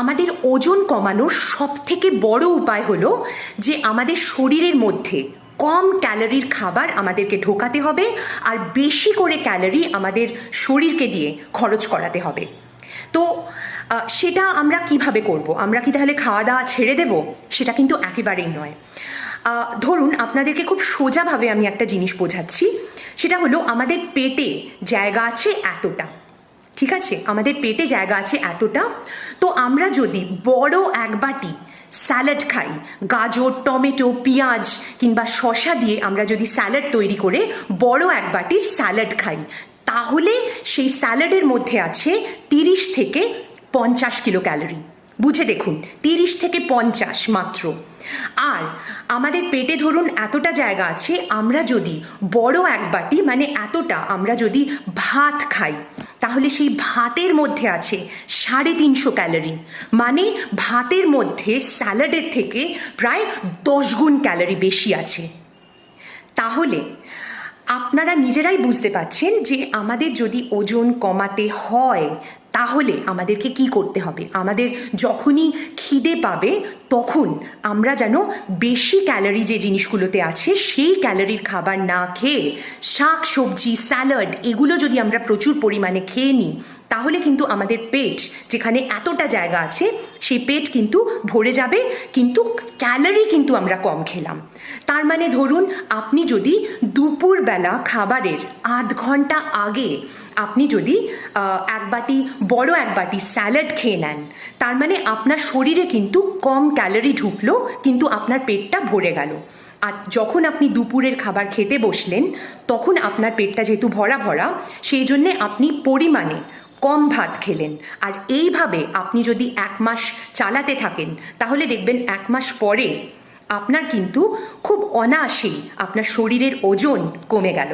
আমাদের ওজন কমানোর সব থেকে বড় উপায় হলো যে আমাদের শরীরের মধ্যে কম ক্যালোরির খাবার আমাদেরকে ঢোকাতে হবে আর বেশি করে ক্যালোরি আমাদের শরীরকে দিয়ে খরচ করাতে হবে। তো সেটা আমরা কীভাবে করব? আমরা কি তাহলে খাওয়া দাওয়া ছেড়ে দেব? সেটা কিন্তু একেবারেই নয়। ধরুন আপনাদেরকে খুব সোজাভাবে আমি একটা জিনিস বোঝাচ্ছি। সেটা হলো আমাদের পেটে জায়গা আছে এতটা। ঠিক আছে? আমাদের পেটে জায়গা আছে এতটা। তো আমরা যদি বড় এক বাটি স্যালাড খাই, গাজর, টমেটো, পেঁয়াজ কিংবা শশা দিয়ে আমরা যদি স্যালাড তৈরি করে বড় এক বাটির স্যালাড খাই, তাহলে সেই স্যালাডের মধ্যে আছে তিরিশ থেকে পঞ্চাশ কিলো ক্যালোরি। বুঝে দেখুন, তিরিশ থেকে পঞ্চাশ মাত্র। আর আমাদের পেটে ধরুন এতটা জায়গা আছে, আমরা যদি বড় এক বাটি মানে এতটা আমরা যদি ভাত খাই তাহলে সেই ভাতের মধ্যে আছে সাড়ে তিনশো ক্যালোরি। মানে ভাতের মধ্যে স্যালাডের থেকে প্রায় দশ গুণ ক্যালোরি বেশি আছে। তাহলে আপনারা নিজেরাই বুঝতে পারছেন যে আমাদের যদি ওজন কমাতে হয় তাহলে আমাদেরকে কি করতে হবে? আমাদের যখনই খিদে পাবে, তখন আমরা যেন বেশি ক্যালারি যে জিনিসগুলোতে আছে, সেই ক্যালোরির খাবার না খেয়ে শাক, সবজি স্যালাড এগুলো যদি আমরা প্রচুর পরিমাণে খেয়ে নিই তাহলে কিন্তু আমাদের পেট, যেখানে এতটা জায়গা আছে, সেই পেট কিন্তু ভরে যাবে, কিন্তু ক্যালোরি কিন্তু আমরা কম খেলাম। তার মানে ধরুন, আপনি যদি দুপুরবেলা খাবারের আধ ঘণ্টা আগে আপনি যদি এক বাটি, বড় এক বাটি স্যালাড খেয়ে নেন, তার মানে আপনার শরীরে কিন্তু কম ক্যালোরি ঢুকলো, কিন্তু আপনার পেটটা ভরে গেল। আর যখন আপনি দুপুরের খাবার খেতে বসলেন, তখন আপনার পেটটা যেহেতু ভরা ভরা, সেই জন্যে আপনি পরিমাণে কম ভাত খেলেন। আর এইভাবে আপনি যদি এক মাস চালাতে থাকেন, তাহলে দেখবেন এক মাস পরে আপনার কিন্তু খুব অনায়াসেই আপনার শরীরের ওজন কমে গেল।